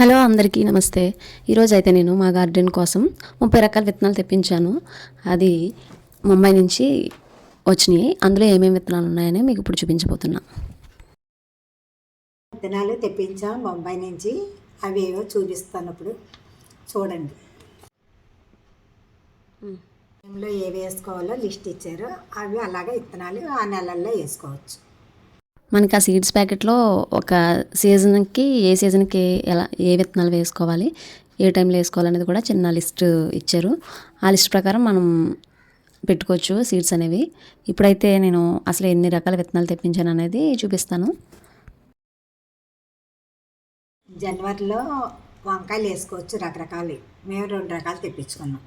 Hello అందరికీ నమస్తే. ఈరోజు అయితే నేను మా గార్డెన్ కోసం ముప్పై రకాల విత్తనాలు తెప్పించాను. అది ముంబై నుంచి వచ్చినాయి. అందులో ఏమేమి విత్తనాలు ఉన్నాయని మీకు ఇప్పుడు చూపించబోతున్నా. విత్తనాలు తెప్పించాం బొంబాయి నుంచి. అవి ఏవో చూపిస్తాను ఇప్పుడు చూడండి టైంలో ఏవి వేసుకోవాలో లిస్ట్ ఇచ్చారు. అవి అలాగే విత్తనాలు ఆ నెలల్లో వేసుకోవచ్చు. మనకి ఆ సీడ్స్ ప్యాకెట్లో ఒక సీజన్కి ఏ సీజన్కి ఎలా ఏ విత్తనాలు వేసుకోవాలి ఏ టైంలో వేసుకోవాలనేది కూడా చిన్న లిస్ట్ ఇచ్చారు. ఆ లిస్ట్ ప్రకారం మనం పెట్టుకోవచ్చు సీడ్స్ అనేవి. ఇప్పుడైతే నేను అసలు ఎన్ని రకాల విత్తనాలు తెప్పించాను అనేది చూపిస్తాను. జనవరిలో వంకాయలు వేసుకోవచ్చు రకరకాలు. మేము రెండు రకాలు తెప్పించుకున్నాం.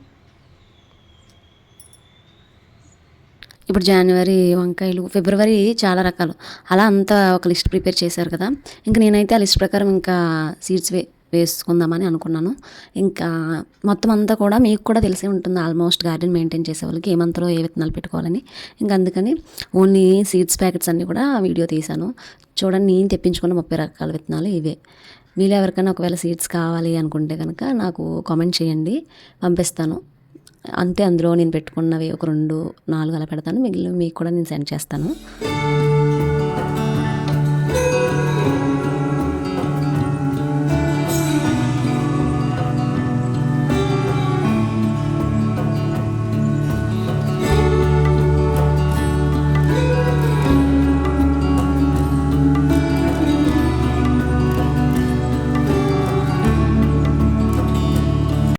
ఇప్పుడు జనవరి వంకాయలు ఫిబ్రవరి చాలా రకాలు. అలా అంతా ఒక లిస్ట్ ప్రిపేర్ చేశారు కదా. ఇంక నేనైతే ఆ లిస్ట్ ప్రకారం ఇంకా సీడ్స్ వే వేసుకుందామని అనుకున్నాను. ఇంకా మొత్తం అంతా కూడా మీకు కూడా తెలిసే ఉంటుంది ఆల్మోస్ట్ గార్డెన్ మెయింటైన్ చేసే వాళ్ళకి ఏ మంత్లో ఏ విత్తనాలు పెట్టుకోవాలని. ఇంకా అందుకని ఓన్లీ సీడ్స్ ప్యాకెట్స్ అన్నీ కూడా వీడియో తీశాను. చూడండి నేను తెప్పించుకున్న ముప్పై రకాల విత్తనాలు ఇవే. వీళ్ళు ఎవరికైనా ఒకవేళ సీడ్స్ కావాలి అనుకుంటే కనుక నాకు కామెంట్ చేయండి పంపిస్తాను. అంతే అందులో నేను పెట్టుకున్నవి ఒక రెండు నాలుగు అలా పెడతాను. మిగిలిన మీకు కూడా నేను సెండ్ చేస్తాను.